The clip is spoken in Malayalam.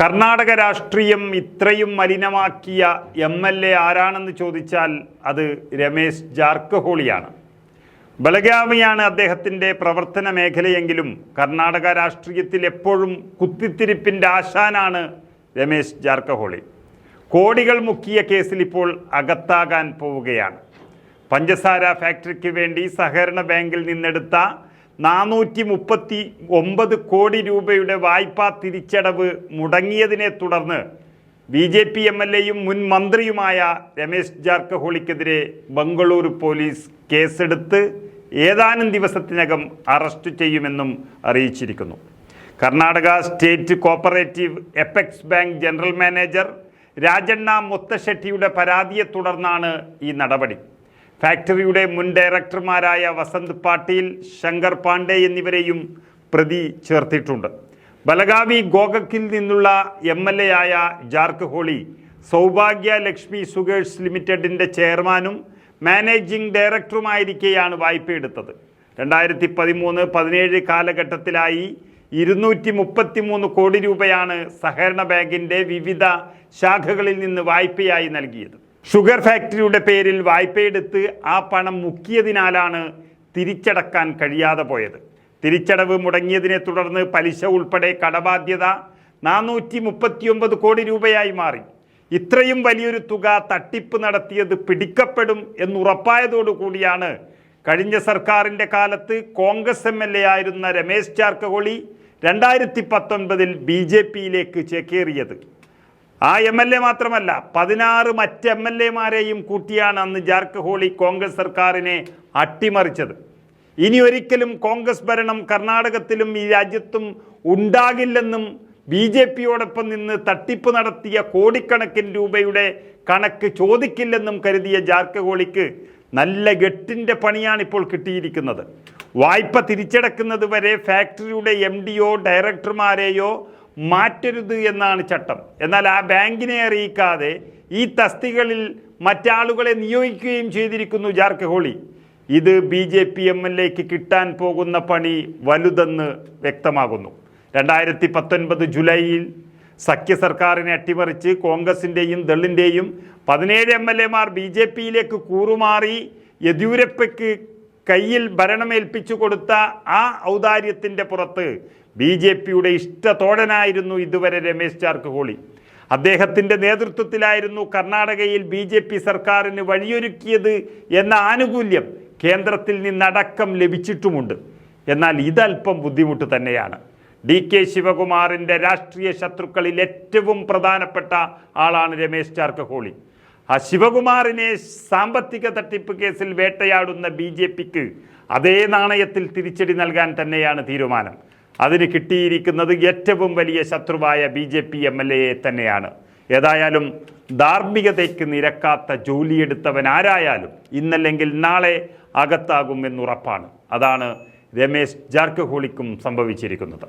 കർണാടക രാഷ്ട്രീയം ഇത്രയും മലിനമാക്കിയ എം എൽ എ ആരാണെന്ന് ചോദിച്ചാൽ അത് രമേശ് ജാർക്കഹോളിയാണ്. ബലഗാമിയാണ് അദ്ദേഹത്തിന്റെ പ്രവർത്തന മേഖലയെങ്കിലും കർണാടക രാഷ്ട്രീയത്തിൽ എപ്പോഴും കുത്തിത്തിരിപ്പിന്റെ ആശാനാണ് രമേശ് ജാർക്കഹോളി. കോടികൾ മുക്കിയ കേസിൽ ഇപ്പോൾ അകത്താകാൻ പോവുകയാണ്. പഞ്ചസാര ഫാക്ടറിക്ക് വേണ്ടി സഹകരണ ബാങ്കിൽ നിന്നെടുത്ത നാനൂറ്റി മുപ്പത്തി ഒമ്പത് കോടി രൂപയുടെ വായ്പാ തിരിച്ചടവ് മുടങ്ങിയതിനെ തുടർന്ന് B J P M L എയും മുൻ മന്ത്രിയുമായ രമേശ് ജാർക്കഹോളിക്കെതിരെ ബംഗളൂരു പോലീസ് കേസെടുത്ത് ഏതാനും ദിവസത്തിനകം അറസ്റ്റ് ചെയ്യുമെന്നും അറിയിച്ചിരിക്കുന്നു. Karnataka state cooperative apex bank general manager Rajanna മുത്തശെട്ടിയുടെ പരാതിയെ തുടർന്നാണ് ഈ നടപടി. ഫാക്ടറിയുടെ മുൻ ഡയറക്ടർമാരായ വസന്ത് പാട്ടീൽ ശങ്കർ പാണ്ഡെ എന്നിവരെയും പ്രതി ചേർത്തിട്ടുണ്ട്. ബലഗാവി ഗോഗക്കിൽ നിന്നുള്ള എം എൽ എ ആയ ജാർക്ക് ഹോളി സൗഭാഗ്യ ലക്ഷ്മി സുഗേഴ്സ് ലിമിറ്റഡിന്റെ ചെയർമാനും മാനേജിംഗ് ഡയറക്ടറുമായിരിക്കെയാണ് വായ്പയെടുത്തത്. രണ്ടായിരത്തി പതിമൂന്ന് പതിനേഴ് കാലഘട്ടത്തിലായി ഇരുന്നൂറ്റി മുപ്പത്തി മൂന്ന് കോടി രൂപയാണ് സഹകരണ ബാങ്കിന്റെ വിവിധ ശാഖകളിൽ നിന്ന് വായ്പയായി നൽകിയത്. ഷുഗർ ഫാക്ടറിയുടെ പേരിൽ വായ്പയെടുത്ത് ആ പണം മുക്കിയതിനാലാണ് തിരിച്ചടക്കാൻ കഴിയാതെ പോയത്. തിരിച്ചടവ് മുടങ്ങിയതിനെ തുടർന്ന് പലിശ ഉൾപ്പെടെ കടബാധ്യത നാനൂറ്റി മുപ്പത്തിയൊമ്പത് കോടി രൂപയായി മാറി. ഇത്രയും വലിയൊരു തുക തട്ടിപ്പ് നടത്തിയത് പിടിക്കപ്പെടും എന്നുറപ്പായതോടുകൂടിയാണ് കഴിഞ്ഞ സർക്കാരിന്റെ കാലത്ത് കോൺഗ്രസ് എം എൽ എ ആയിരുന്ന രമേശ് ജാർക്കഹോളി രണ്ടായിരത്തി പത്തൊൻപതിൽ ബി ജെ പിയിലേക്ക് ചേക്കേറിയത്. ആ എം എൽ എ മാത്രമല്ല പതിനാറ് മറ്റ് എം എൽ എമാരെയും കൂട്ടിയാണ് അന്ന് ജാർക്കഹോളി കോൺഗ്രസ് സർക്കാരിനെ അട്ടിമറിച്ചത്. ഇനി ഒരിക്കലും കോൺഗ്രസ് ഭരണം കർണാടകത്തിലും ഈ രാജ്യത്തും ഉണ്ടാകില്ലെന്നും ബി ജെ പിയോടൊപ്പം നിന്ന് തട്ടിപ്പ് നടത്തിയ കോടിക്കണക്കിന് രൂപയുടെ കണക്ക് ചോദിക്കില്ലെന്നും കരുതിയ ജാർക്കഹോളിക്ക് നല്ല ഗട്ടിന്റെ പണിയാണ് ഇപ്പോൾ കിട്ടിയിരിക്കുന്നത്. വായ്പ തിരിച്ചടക്കുന്നത് വരെ ഫാക്ടറിയുടെ എം ഡിയോ ഡയറക്ടർമാരെയോ മാറ്റരുത് എന്നാണ് ചട്ടം. എന്നാൽ ആ ബാങ്കിനെ അറിയിക്കാതെ ഈ തസ്തികളിൽ മറ്റാളുകളെ നിയോഗിക്കുകയും ചെയ്തിരിക്കുന്നു ജാർക്കഹോളി ഇത് B J P M L എക്ക് കിട്ടാൻ പോകുന്ന പണി വലുതെന്ന് വ്യക്തമാകുന്നു. രണ്ടായിരത്തി പത്തൊൻപത് ജൂലൈയിൽ സഖ്യ സർക്കാരിനെ അട്ടിമറിച്ച് കോൺഗ്രസിന്റെയും ദളിന്റെയും പതിനേഴ് എം എൽ എമാർ ബി ജെ പിയിലേക്ക് കൂറുമാറി യെദ്യൂരപ്പയ്ക്ക് കയ്യിൽ ഭരണമേൽപ്പിച്ചു കൊടുത്ത ആ ഔദാര്യത്തിന്റെ പുറത്ത് ബി ജെ പിയുടെ ഇഷ്ടത്തോടനായിരുന്നു ഇതുവരെ രമേശ് ചാർക്കുഹോളി അദ്ദേഹത്തിന്റെ നേതൃത്വത്തിലായിരുന്നു കർണാടകയിൽ ബി ജെ പി സർക്കാരിന് വഴിയൊരുക്കിയത് എന്ന ആനുകൂല്യം കേന്ദ്രത്തിൽ നിന്നടക്കം ലഭിച്ചിട്ടുമുണ്ട്. എന്നാൽ ഇതല്പം ബുദ്ധിമുട്ട് തന്നെയാണ്. ഡി കെ ശിവകുമാറിന്റെ രാഷ്ട്രീയ ശത്രുക്കളിൽ ഏറ്റവും പ്രധാനപ്പെട്ട ആളാണ് രമേശ് ജാർക്കഹോളി ആ ശിവകുമാറിനെ സാമ്പത്തിക തട്ടിപ്പ് കേസിൽ വേട്ടയാടുന്ന ബി ജെ പിക്ക് അതേ നാണയത്തിൽ തിരിച്ചടി നൽകാൻ തന്നെയാണ് തീരുമാനം. അതിന് കിട്ടിയിരിക്കുന്നത് ഏറ്റവും വലിയ ശത്രുവായ B J P M L എയെ തന്നെയാണ്. ഏതായാലും ധാർമ്മികതയ്ക്ക് നിരക്കാത്ത ജോലിയെടുത്തവൻ ആരായാലും ഇന്നല്ലെങ്കിൽ നാളെ അകത്താകും അകത്താകുമെന്നുറപ്പാണ് അതാണ് രമേശ് ജാർക്കഹോളിക്കും സംഭവിച്ചിരിക്കുന്നത്.